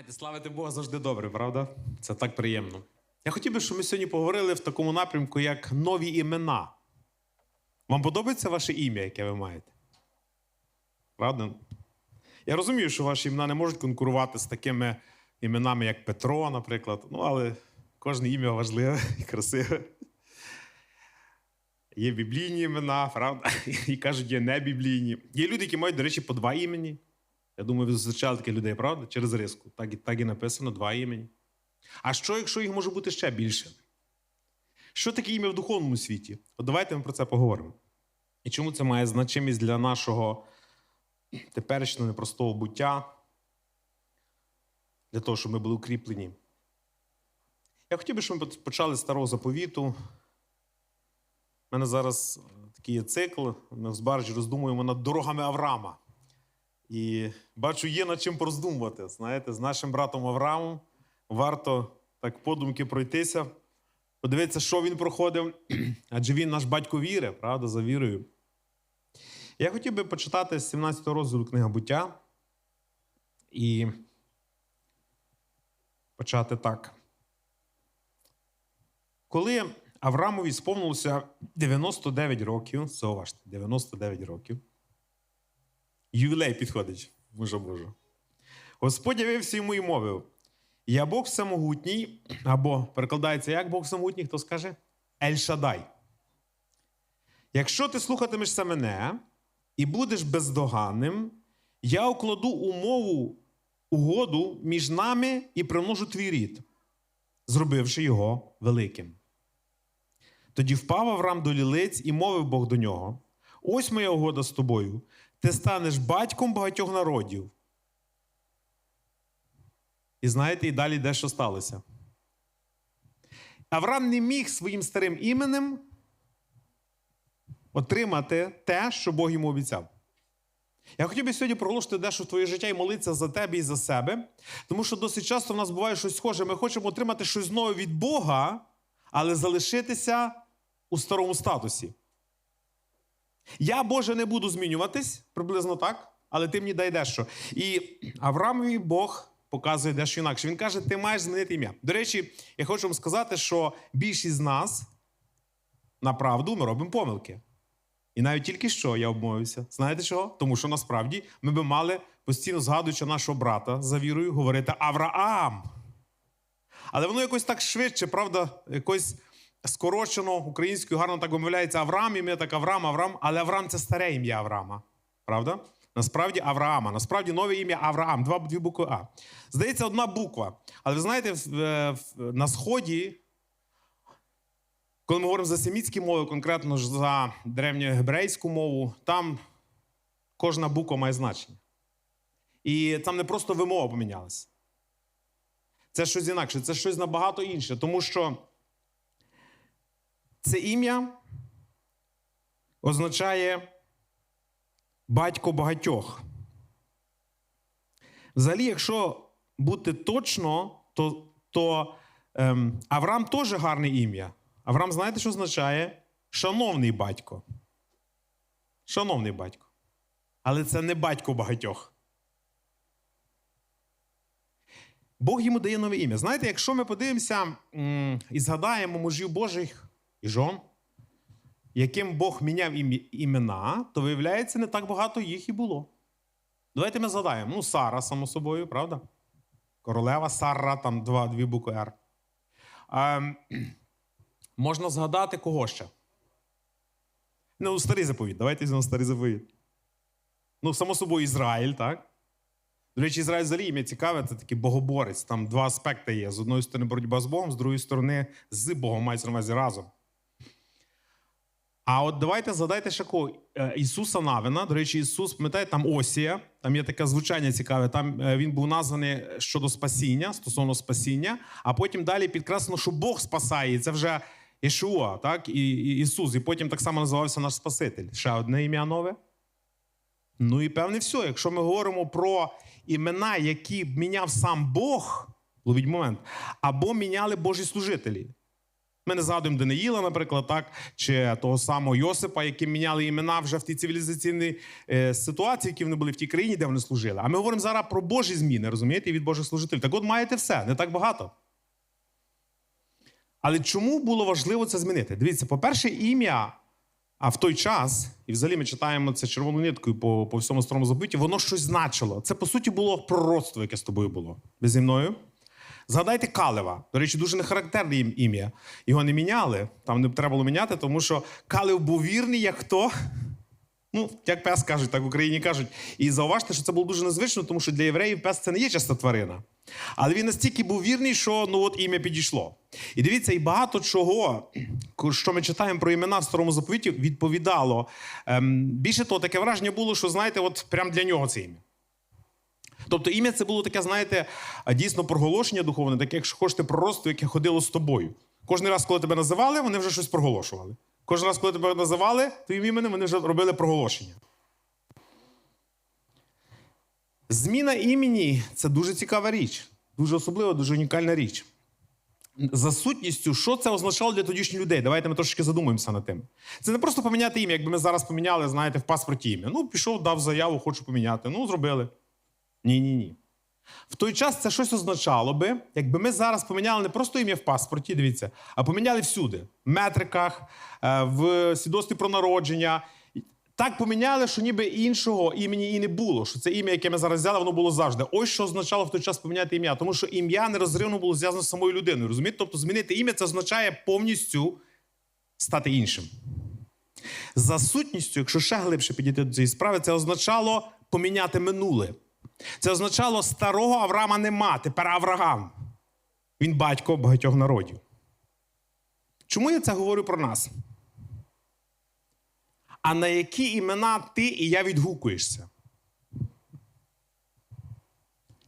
Знаєте, славити Бога завжди добре, правда? Це так приємно. Я хотів би, щоб ми сьогодні поговорили в такому напрямку, як нові імена. Вам подобається ваше ім'я, яке ви маєте? Правда? Я розумію, що ваші імена не можуть конкурувати з такими іменами, як Петро, наприклад. Ну, але кожне ім'я важливе і красиве. Є біблійні імена, правда? І кажуть, є не біблійні. Є люди, які мають, до речі, по два імені. Я думаю, ви зустрічали таких людей, правда? Через риску. Так і, так і написано, два імені. А що, якщо їх може бути ще більше? Що таке ім'я в духовному світі? От давайте ми про це поговоримо. І чому це має значимість для нашого теперішнього непростого буття, для того, щоб ми були укріплені? Я хотів би, щоб ми почали з старого заповіту. У мене зараз такий є цикл. Ми в Збаржі роздумуємо над дорогами Авраама. І бачу, є над чим пороздумувати. Знаєте, з нашим братом Авраамом варто так подумки пройтися, подивитися, що він проходив. Адже він наш батько віри, правда, за вірою. Я хотів би почитати з 17 розділу книга буття і почати так. Коли Авраамові сповнилося 99 років, зауважте, 99 років. Ювілей підходить, може Боже. Господь явився йому і мовив: Я Бог всемогутній, або перекладається як Бог всемогутній, хто скаже? Ель Шадай. Якщо ти слухатимешся мене і будеш бездоганним, я укладу умову, угоду між нами і примножу твій рід, зробивши його великим. Тоді впав Авраам до лілиць і мовив Бог до нього: Ось моя угода з тобою. Ти станеш батьком багатьох народів. І знаєте, і далі дещо сталося. Авраам не міг своїм старим іменем отримати те, що Бог йому обіцяв. Я хотів би сьогодні проголошити дещо в твоє життя і молитися за тебе і за себе, тому що досить часто в нас буває щось схоже. Ми хочемо отримати щось нове від Бога, але залишитися у старому статусі. Я, Боже, не буду змінюватись, приблизно так, але ти мені дай дещо. І Авраамові Бог показує дещо інакше. Він каже, ти маєш змінити ім'я. До речі, я хочу вам сказати, що більшість з нас на правду ми робимо помилки. І навіть тільки що я обмовився. Знаєте чого? Тому що насправді ми би мали, постійно згадуючи нашого брата за вірою, говорити Авраам. Але воно якось так швидше, правда, якось скорочено українською гарно так вимовляється Авраам, ім'я так Авраам, Авраам, але Авраам це старе ім'я Авраама. Правда? Насправді Авраама. Насправді нове ім'я Авраам, два дві букви А. Здається, одна буква. Але ви знаєте, в, на Сході, коли ми говоримо за семітські мови, конкретно ж за древньогебрейську мову, там кожна буква має значення. І там не просто вимова помінялася. Це щось інакше, це щось набагато інше, тому що це ім'я означає батько багатьох. Взагалі, якщо бути точно, то то ем, Авраам теж гарне ім'я. Авраам, знаєте, що означає? Шановний батько. Шановний батько. Але це не батько багатьох. Бог йому дає нове ім'я. Знаєте, якщо ми подивимося і згадаємо мужів Божих і жон, яким Бог міняв імена, то виявляється, не так багато їх і було. Давайте ми згадаємо. Ну, Сара, само собою, правда? Королева Сара, там два, дві букви Р. А, можна згадати кого ще? Ну, старий заповіт. Давайте візьмемо старий заповіт. Ну, само собою, Ізраїль, так? До речі, Ізраїль взагалі ім'я цікаве, це такий богоборець. Там два аспекти є: з одної сторони боротьба з Богом, з другої сторони з Богом мається на увазі разом. А от давайте згадайте ще кого Е, Ісуса Навина. До речі, Ісус, пам'ятаєте, там Осія, там є таке звучання цікаве. Там е, він був названий щодо спасіння, стосовно спасіння, а потім далі підкреслено, що Бог спасає. Це вже Ішуа, так, і, і Ісус. І потім так само називався наш Спаситель. Ще одне ім'я нове. Ну і певне, все. Якщо ми говоримо про імена, які міняв сам Бог, ловіть момент, або міняли Божі служителі. Ми не згадуємо Даниїла, наприклад, так, чи того самого Йосипа, яким міняли імена вже в тій цивілізаційній е, ситуації, які вони були в тій країні, де вони служили. А ми говоримо зараз про Божі зміни, розумієте, і від Божих служителів. Так от маєте все, не так багато. Але чому було важливо це змінити? Дивіться, по-перше, ім'я, а в той час, і взагалі ми читаємо це червоною ниткою по, по всьому старому забитті, воно щось значило. Це, по суті, було пророцтво, яке з тобою було. Ви зі мною? Згадайте Калева. До речі, дуже нехарактерне їм ім'я. Його не міняли. Там не треба було міняти, тому що Калев був вірний, як хто. Ну, як пес кажуть, так в Україні кажуть. І зауважте, що це було дуже незвично, тому що для євреїв пес це не є часто тварина. Але він настільки був вірний, що ну от ім'я підійшло. І дивіться, і багато чого, що ми читаємо про імена в старому заповіті, відповідало. Ем, більше того, таке враження було, що знаєте, от прям для нього це ім'я. Тобто ім'я це було таке, знаєте, дійсно проголошення духовне, таке, якщо хочете пророцтво, яке ходило з тобою. Кожен раз, коли тебе називали, вони вже щось проголошували. Кожен раз, коли тебе називали твоїм іменем, вони вже робили проголошення. Зміна імені це дуже цікава річ, дуже особлива, дуже унікальна річ. За сутністю, що це означало для тодішніх людей? Давайте ми трошки задумаємося над тим. Це не просто поміняти ім'я, якби ми зараз поміняли, знаєте, в паспорті ім'я. Ну, пішов, дав заяву, хочу поміняти. Ну, зробили. Ні, ні, ні. В той час це щось означало би, якби ми зараз поміняли не просто ім'я в паспорті, дивіться, а поміняли всюди: в метриках, е, в свідоцтві про народження. Так поміняли, що ніби іншого імені і не було. Що це ім'я, яке ми зараз взяли, воно було завжди. Ось що означало в той час поміняти ім'я. Тому що ім'я нерозривно було зв'язано з самою людиною. Розумієте? Тобто змінити ім'я це означає повністю стати іншим. За сутністю, якщо ще глибше підійти до цієї справи, це означало поміняти минуле. Це означало старого Авраама нема, тепер Авраам. Він батько багатьох народів. Чому я це говорю про нас? А на які імена ти і я відгукуєшся?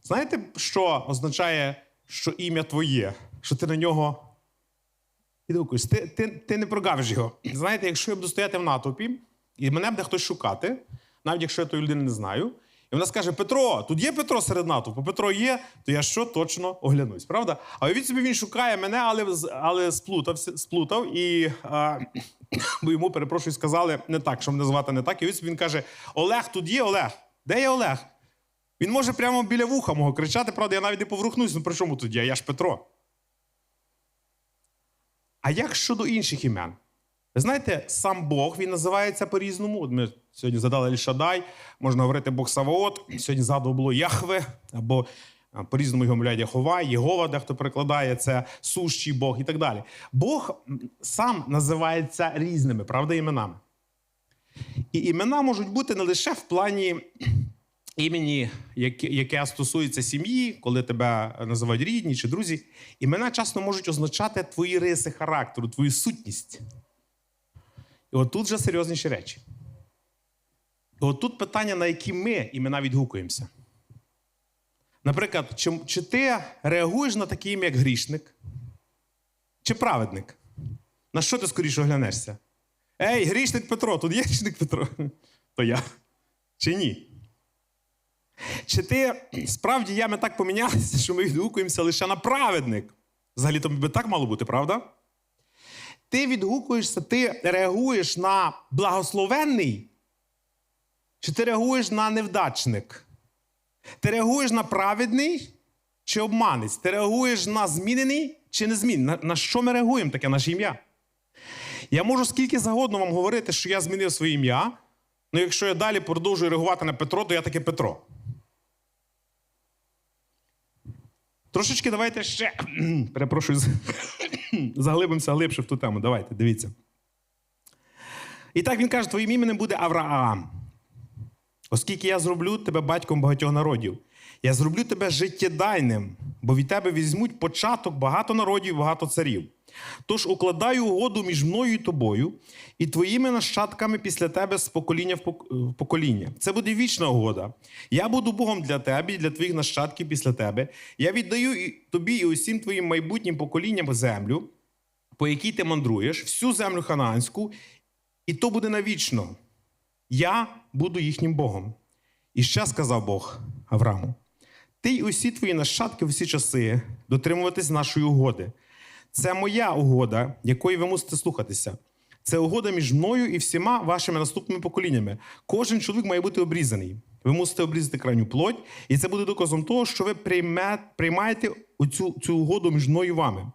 Знаєте, що означає, що ім'я твоє, що ти на нього відгукуєшся? Ти, ти, ти не прогавиш його. Знаєте, якщо я буду стояти в натовпі, і мене буде хтось шукати, навіть якщо я тої людини не знаю, і вона скаже: Петро, тут є Петро серед натовпу, Петро є, то я що точно оглянусь, правда? А від собі він шукає мене, але але сплутався, сплутав, і а, бо йому, перепрошую, сказали не так, що мене звати не так. І собі він каже: Олег, тут є Олег. Де є Олег? Він може прямо біля вуха мого кричати, правда, я навіть не поворухнусь, ну при чому тут я? Я ж Петро. А як щодо інших імен? Ви знаєте, сам Бог він називається по-різному. От ми сьогодні задали Ельшадай, можна говорити Бог Саваот, сьогодні згадував було Яхве, або по-різному його мовляють Яхова, Єгова, дехто перекладає це сущий Бог і так далі. Бог сам називається різними, правда, іменами. І імена можуть бути не лише в плані імені, яке стосується сім'ї, коли тебе називають рідні чи друзі. Імена часто можуть означати твої риси характеру, твою сутність. І от тут вже серйозніші речі. І от тут питання, на які ми імена відгукуємося. Наприклад, чи, чи ти реагуєш на таке ім'я, як грішник? Чи праведник? На що ти скоріше оглянешся? Ей, грішник Петро, тут є грішник Петро? То я. Чи ні? Чи ти справді я ми так помінялися, що ми відгукуємося лише на праведник? Взагалі то би так мало бути, правда? Ти відгукуєшся, ти реагуєш на благословенний, чи ти реагуєш на невдачник? Ти реагуєш на праведний чи обманець? Ти реагуєш на змінений чи не змінений? На, на що ми реагуємо таке наше ім'я? Я можу скільки загодно вам говорити, що я змінив своє ім'я, але якщо я далі продовжую реагувати на Петро, то я таки Петро. Трошечки давайте ще перепрошую, заглибимося глибше в ту тему. Давайте, дивіться. І так він каже: твоїм іменем буде Авраам. Оскільки я зроблю тебе батьком багатьох народів, я зроблю тебе життєдайним, бо від тебе візьмуть початок багато народів, багато царів. Тож укладаю угоду між мною і тобою, і твоїми нащадками після тебе з покоління в покоління. Це буде вічна угода. Я буду Богом для тебе і для твоїх нащадків після тебе. Я віддаю тобі і усім твоїм майбутнім поколінням землю, по якій ти мандруєш, всю землю ханаанську, і то буде навічно. Я буду їхнім Богом. І ще сказав Бог Аврааму: Ти й усі твої нащадки в усі часи дотримуватись нашої угоди. Це моя угода, якої ви мусите слухатися. Це угода між мною і всіма вашими наступними поколіннями. Кожен чоловік має бути обрізаний. Ви мусите обрізати крайню плоть, і це буде доказом того, що ви приймаєте цю, цю угоду між мною і вами.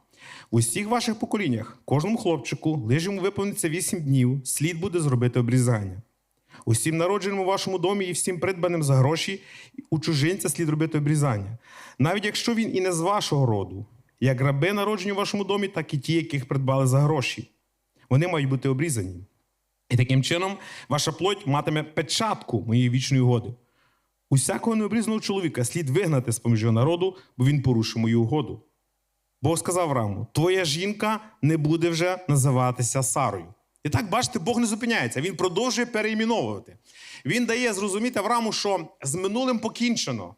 В усіх ваших поколіннях, кожному хлопчику, лише йому виповниться 8 днів, слід буде зробити обрізання. Усім народженим у вашому домі і всім придбаним за гроші у чужинця слід робити обрізання. Навіть якщо він і не з вашого роду, як раби народжені у вашому домі, так і ті, яких придбали за гроші. Вони мають бути обрізані. І таким чином ваша плоть матиме печатку моєї вічної угоди. Усякого необрізаного чоловіка слід вигнати з поміж народу, бо він порушив мою угоду. Бог сказав Раму: Твоя жінка не буде вже називатися Сарою. І так, бачите, Бог не зупиняється. Він продовжує переіменовувати. Він дає зрозуміти Аврааму, що з минулим покінчено.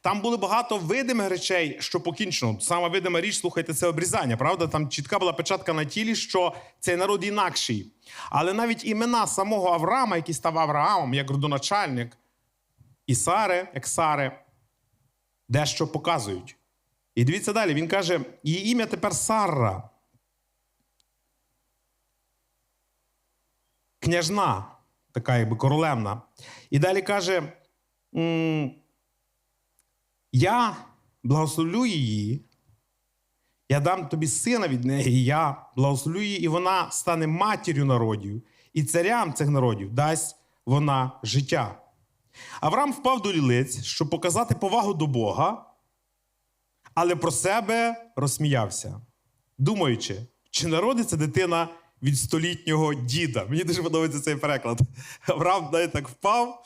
Там було багато видимих речей, що покінчено. Сама видима річ, слухайте, це обрізання, правда? Там чітка була печатка на тілі, що цей народ інакший. Але навіть імена самого Авраама, який став Авраамом, як родоначальник, і Сари, як Сари, дещо показують. І дивіться далі, він каже: її ім'я тепер Сарра. Княжна, така якби королевна. І далі каже: Я благословлю її, я дам тобі сина від неї, я благословлю її, і вона стане матір'ю народів, і царям цих народів дасть вона життя. Авраам впав до лілиць, щоб показати повагу до Бога, але про себе розсміявся, думаючи, чи народиться дитина від столітнього діда. Мені дуже подобається цей переклад. Авраам навіть так впав.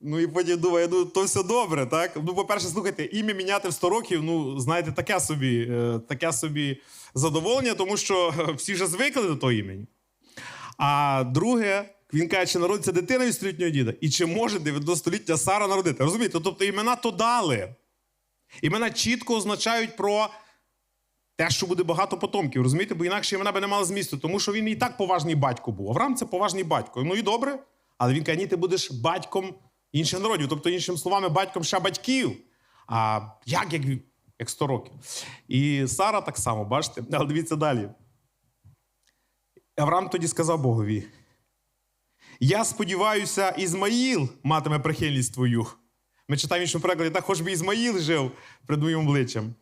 Ну і потім думає, ну то все добре, так? Ну, по-перше, слухайте, ім'я міняти в 100 років, ну, знаєте, таке собі, е, таке собі задоволення, тому що е, всі вже звикли до того імені. А друге, він каже, чи народиться дитина від столітнього діда, і чи може 90-літня Сара народити. Розумієте? Тобто імена то дали. Імена чітко означають про те, що буде багато потомків. Розумієте? Бо інакше імена би не мали змісту, тому що він і так поважний батько був. Авраам це поважний батько. Ну і добре. Але він каже, ні, ти будеш батьком інших народів. Тобто, іншими словами, батьком ще батьків. А як, як, як 100 років? І Сара так само, бачите? Але дивіться далі. Авраам тоді сказав Богові: Я сподіваюся, Ізмаїл матиме прихильність твою. Ми читаємо іншому перекладі, так хоч би Ізмаїл жив перед моїм обличчям.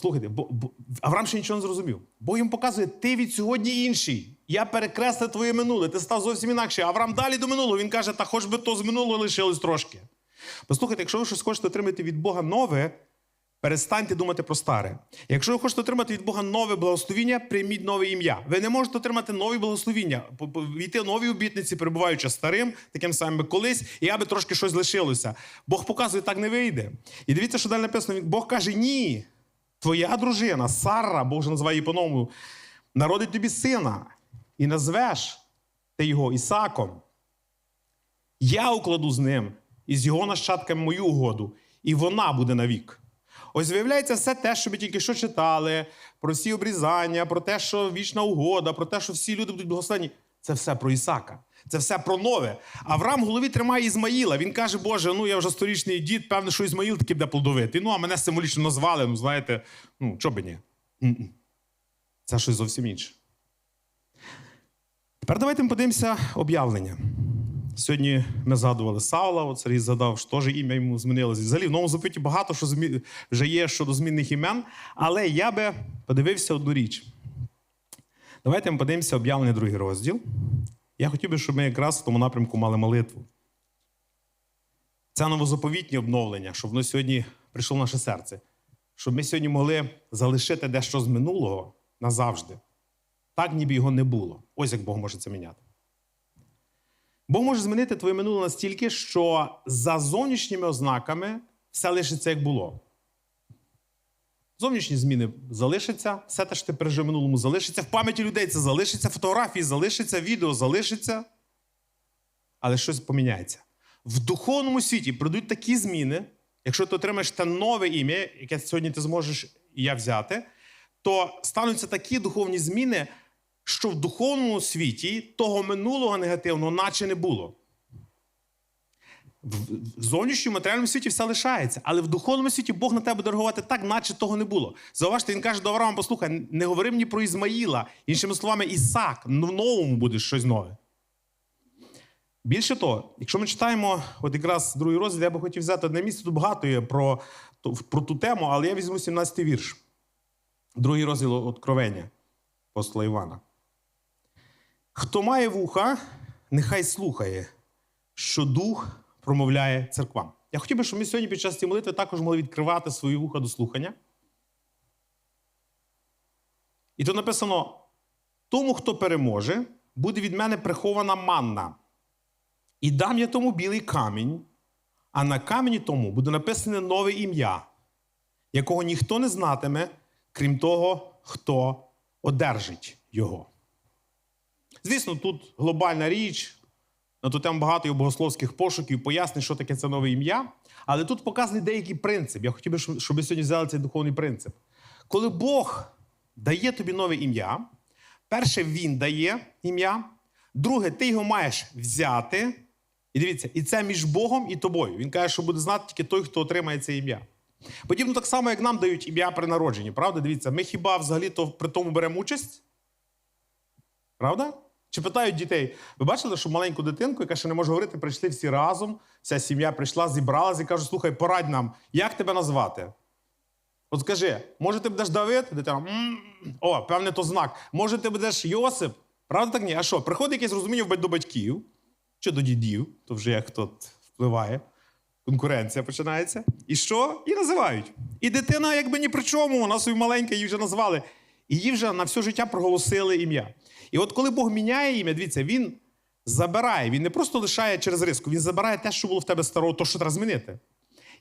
Слухайте, бо, бо, Авраам ще нічого не зрозумів. Бог їм показує, ти від сьогодні інший. Я перекреслив твоє минуле, ти став зовсім інакше. Авраам далі до минулого. Він каже, та хоч би то з минулого лишилось трошки. Послухайте, якщо ви щось хочете отримати від Бога нове, перестаньте думати про старе. Якщо ви хочете отримати від Бога нове благословіння, прийміть нове ім'я. Ви не можете отримати нові благословіння, війти нові обітниці, перебуваючи старим, таким самим колись, і аби трошки щось лишилося. Бог показує, так не вийде. І дивіться, що далі написано. Бог каже: ні. Твоя дружина, Сара, Бог вже називає її по-новому, народить тобі сина, і назвеш ти його Ісаком. Я укладу з ним і з його нащадками мою угоду, і вона буде навік. Ось виявляється, все те, що ми тільки що читали, про всі обрізання, про те, що вічна угода, про те, що всі люди будуть благословені. Це все про Ісака. Це все про нове. Авраам в голові тримає Ізмаїла. Він каже, Боже, ну я вже сторічний дід, певно, що Ізмаїл таки буде плодовитий. Ну, а мене символічно назвали, ну знаєте, ну, чого би ні? Це щось зовсім інше. Тепер давайте ми подивимося об'явлення. Сьогодні ми згадували Саула, от Сергій згадав, що теж ім'я йому змінилося. Взагалі, в новому запиті багато що змі... вже є щодо змінних імен. Але я би подивився одну річ. Давайте ми подивимося об'явлення другий розділ. Я хотів би, щоб ми якраз в тому напрямку мали молитву. Це новозаповітнє обновлення, щоб воно сьогодні прийшло в наше серце. Щоб ми сьогодні могли залишити дещо з минулого назавжди. Так, ніби його не було. Ось як Бог може це міняти. Бог може змінити твоє минуле настільки, що за зовнішніми ознаками все лишиться як було. Зовнішні зміни залишаться, все те, що ти пережив минулому, залишиться. В пам'яті людей це залишиться, фотографії залишиться, відео залишиться. Але щось поміняється. В духовному світі прийдуть такі зміни, якщо ти отримаєш те нове ім'я, яке сьогодні ти зможеш і я взяти, то стануться такі духовні зміни, що в духовному світі того минулого негативного наче не було. В зовнішньому матеріальному світі все лишається, але в духовному світі Бог на тебе буде реагувати так, наче того не було. Зауважте, він каже до Авраама: послухай, не говори мені про Ізмаїла. Іншими словами, Ісак, ну в новому буде щось нове. Більше того, якщо ми читаємо, от якраз другий розділ, я би хотів взяти одне місце, тут багато є про, про ту тему, але я візьму 17-й вірш. Другий розділ Откровення апостола Івана. Хто має вуха, нехай слухає, що дух промовляє церквам. Я хотів би, щоб ми сьогодні під час цієї молитви також могли відкривати свої вуха до слухання. І тут написано: тому, хто переможе, буде від мене прихована манна. І дам я тому білий камінь, а на камені тому буде написане нове ім'я, якого ніхто не знатиме, крім того, хто одержить його. Звісно, тут глобальна річ, на ту тему багато є богословських пошуків, пояснень, що таке це нове ім'я. Але тут показаний деякий принцип. Я хотів би, щоб ви сьогодні взяли цей духовний принцип. Коли Бог дає тобі нове ім'я, перше, Він дає ім'я, друге, ти його маєш взяти. І дивіться, і це між Богом і тобою. Він каже, що буде знати тільки той, хто отримає це ім'я. Подібно так само, як нам дають ім'я при народженні, правда? Дивіться, ми хіба взагалі то при тому беремо участь? Правда? Чи питають дітей, ви бачили, що маленьку дитинку, яка ще не може говорити, прийшли всі разом, вся сім'я прийшла, зібралася і каже: слухай, порадь нам, як тебе назвати? От скажи, може, ти будеш Давид? Дитина, «М, о, певне, то знак. Може, ти будеш Йосип? Правда так ні? А що? Приходить якесь розуміння до батьків чи до дідів, то вже як хто впливає. Конкуренція починається. І що? І називають. І дитина, якби ні при чому, вона собі маленька, її вже назвали. І її вже на все життя проголосили ім'я. І от коли Бог міняє ім'я, дивіться, він забирає, він не просто лишає через риску, він забирає те, що було в тебе старого, то, що треба змінити.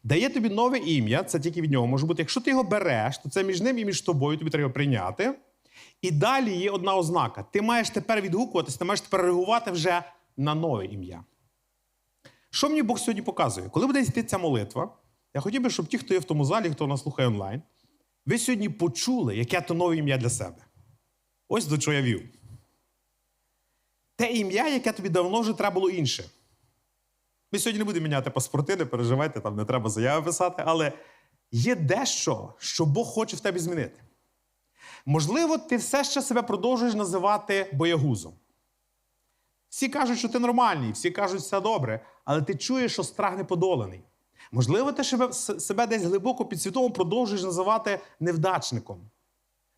Дає тобі нове ім'я, це тільки від нього може бути. Якщо ти його береш, то це між ним і між тобою, тобі треба прийняти. І далі є одна ознака: ти маєш тепер відгукуватись, ти маєш тепер реагувати вже на нове ім'я. Що мені Бог сьогодні показує? Коли буде йти ця молитва, я хотів би, щоб ті, хто є в тому залі, хто нас слухає онлайн, ви сьогодні почули, яке то нове ім'я для себе. Ось до чого я вів. Те ім'я, яке тобі давно вже треба було інше. Ми сьогодні не будемо міняти паспорти, не переживайте, там не треба заяви писати, але є дещо, що Бог хоче в тебе змінити. Можливо, ти все ще себе продовжуєш називати боягузом. Всі кажуть, що ти нормальний, всі кажуть, що все добре, але ти чуєш, що страх не подоланий. Можливо, ти себе, десь глибоко підсвідомо продовжуєш називати невдачником.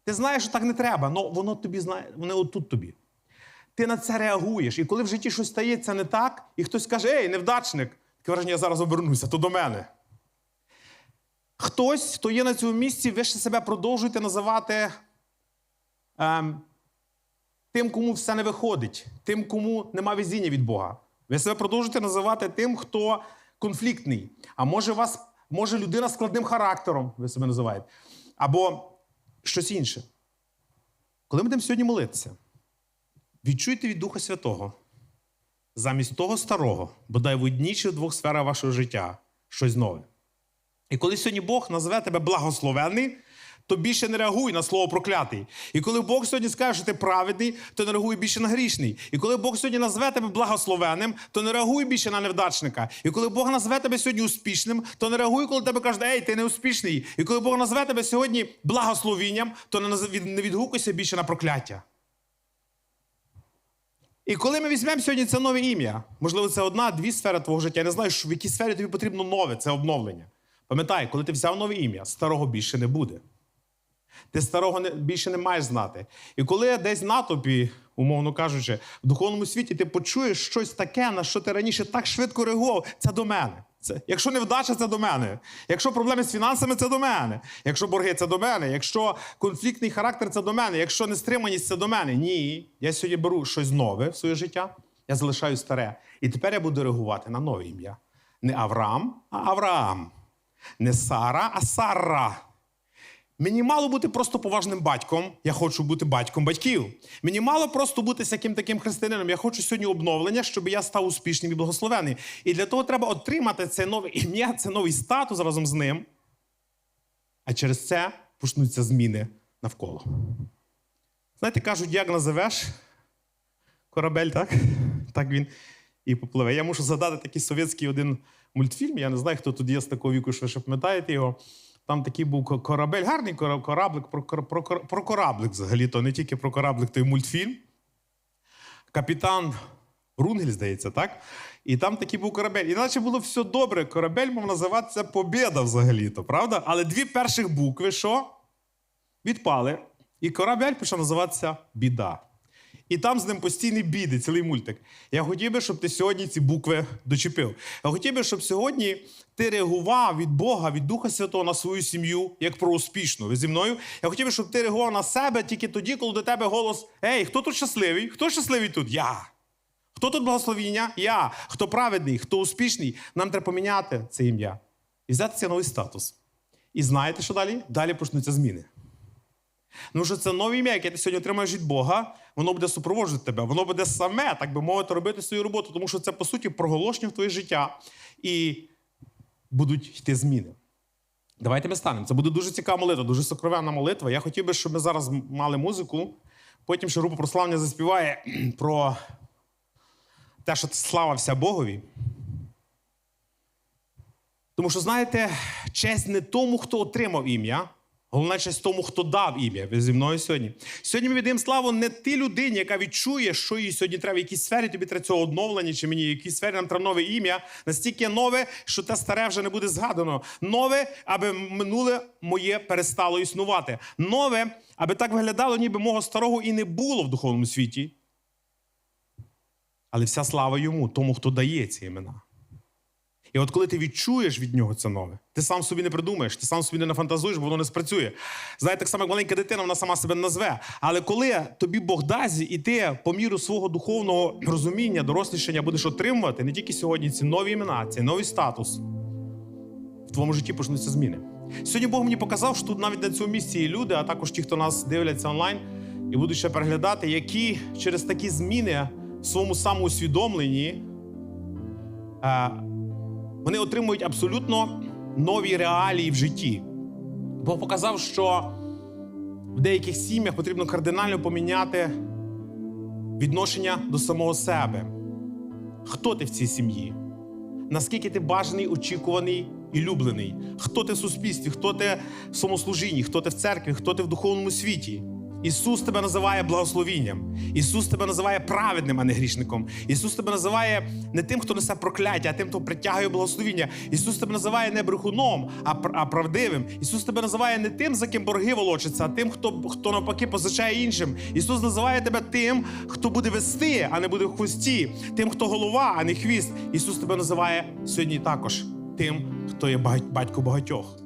Ти знаєш, що так не треба, але воно тобі знає, воно отут тобі. Ти на це реагуєш. І коли в житті щось стається не так, і хтось каже, ей, невдачник, таке враження, я зараз обернуся, то до мене. Хтось, хто є на цьому місці, ви ще себе продовжуєте називати ем, тим, кому все не виходить, тим, кому нема везіння від Бога. Ви себе продовжуєте називати тим, хто конфліктний. А може, вас, може людина складним характером, ви себе називаєте, або щось інше. Коли ми будемо сьогодні молитися, відчуйте від Духа Святого замість того старого, бодай в одній чи в двох сферах вашого життя щось нове. І коли сьогодні Бог назве тебе благословенний, то більше не реагуй на слово проклятий. І коли Бог сьогодні скаже, що ти праведний, то не реагуй більше на грішний. І коли Бог сьогодні назве тебе благословенним, то не реагуй більше на невдачника. І коли Бог назве тебе сьогодні успішним, то не реагуй, коли тебе кажуть, ей, ти не успішний. І коли Бог назве тебе сьогодні благословінням, то не відгукуйся більше на прокляття. І коли ми візьмемо сьогодні це нове ім'я, можливо, це одна, дві сфери твого життя. Я не знаю, в якій сфері тобі потрібно нове, це обновлення. Пам'ятай, коли ти взяв нове ім'я, старого більше не буде. Ти старого більше не маєш знати. І коли десь в натовпі, умовно кажучи, в духовному світі ти почуєш щось таке, на що ти раніше так швидко реагував, це до мене. Це, якщо невдача, це до мене. Якщо проблеми з фінансами, це до мене. Якщо борги, це до мене. Якщо конфліктний характер, це до мене. Якщо нестриманість, це до мене. Ні. Я сьогодні беру щось нове в своє життя, я залишаю старе. І тепер я буду реагувати на нове ім'я. Не Авраам, а Авраам. Не Сара, а Сара. Мені мало бути просто поважним батьком, я хочу бути батьком батьків. Мені мало просто бути всяким таким християнином. Я хочу сьогодні обновлення, щоб я став успішним і благословений. І для того треба отримати це нове ім'я, це новий статус разом з ним. А через це почнуться зміни навколо. Знаєте, кажуть, як називеш корабель, так? Так він. і попливе. Я мушу згадати такий совєтський один мультфільм. Я не знаю, хто тут є з такого віку, що ви ще пам'ятаєте його. Там такий був корабель, гарний кораблик, про, про, про кораблик взагалі, то не тільки про кораблик, той мультфільм. Капітан Рунгель, здається, так? І там такий був корабель. Іначе було все добре. Корабель мав називатися Побєда взагалі-то, правда? Але дві перших букви, що? Відпали. І корабель почав називатися Біда. І там з ним постійні біди, цілий мультик. Я хотів би, щоб ти сьогодні ці букви дочепив. Я хотів би, щоб сьогодні ти реагував від Бога, від Духа Святого на свою сім'ю, як про успішну. Ви зі мною? Я хотів би, щоб ти реагував на себе тільки тоді, коли до тебе голос: Ей, хто тут щасливий? Хто щасливий тут? Я. Хто тут благословіння? Я. Хто праведний, хто успішний? Нам треба поміняти це ім'я і взяти цей новий статус. І знаєте, що далі? Далі почнуться зміни. Тому що це нове ім'я, яке ти сьогодні отримаєш від Бога, воно буде супроводжувати тебе, воно буде саме, так би мовити, робити свою роботу, тому що це, по суті, проголошення в твоє життя. І будуть йти зміни. Давайте ми станемо. Це буде дуже цікава молитва, дуже сокровенна молитва. Я хотів би, щоб ми зараз мали музику. Потім ще група прославлення заспіває про те, що слава вся Богові. Тому що, знаєте, честь не тому, хто отримав ім'я, головна честь тому, хто дав ім'я. Ви зі мною сьогодні. Сьогодні ми віддаємо славу не тій людині, яка відчує, що їй сьогодні треба в якійсь сфері, тобі треба цього одновлення, чи мені в якійсь сфері нам треба нове ім'я. Настільки нове, що те старе вже не буде згадано. Нове, аби минуле моє перестало існувати. Нове, аби так виглядало, ніби мого старого і не було в духовному світі. Але вся слава йому, тому, хто дає ці імена. І от коли ти відчуєш від нього це нове, ти сам собі не придумаєш, ти сам собі не нафантазуєш, бо воно не спрацює. Знаєте, так само як маленька дитина, вона сама себе назве. Але коли тобі Бог дасть, і ти по міру свого духовного розуміння, дорослішання будеш отримувати не тільки сьогодні ці нові імена, цей новий статус, в твоєму житті почнуться зміни. Сьогодні Бог мені показав, що тут навіть на цьому місці є люди, а також ті, хто нас дивляться онлайн і будуть ще переглядати, які через такі зміни в своєму самоусвідомленні. Вони отримують абсолютно нові реалії в житті. Бог показав, що в деяких сім'ях потрібно кардинально поміняти відношення до самого себе. Хто ти в цій сім'ї? Наскільки ти бажаний, очікуваний і люблений? Хто ти в суспільстві, хто ти в самослужінні, хто ти в церкві, хто ти в духовному світі? Ісус тебе називає благословінням. Ісус тебе називає праведним, а не грішником. Ісус тебе називає не тим, хто несе прокляття, а тим, хто притягує благословіння. Ісус тебе називає не брехуном, а, пр- а правдивим. Ісус тебе називає не тим, за ким борги волочаться, а тим, хто, хто навпаки позичає іншим. Ісус називає тебе тим, хто буде вести, а не буде в хвості, тим, хто голова, а не хвіст. Ісус тебе називає сьогодні також тим, хто є батько багатьох.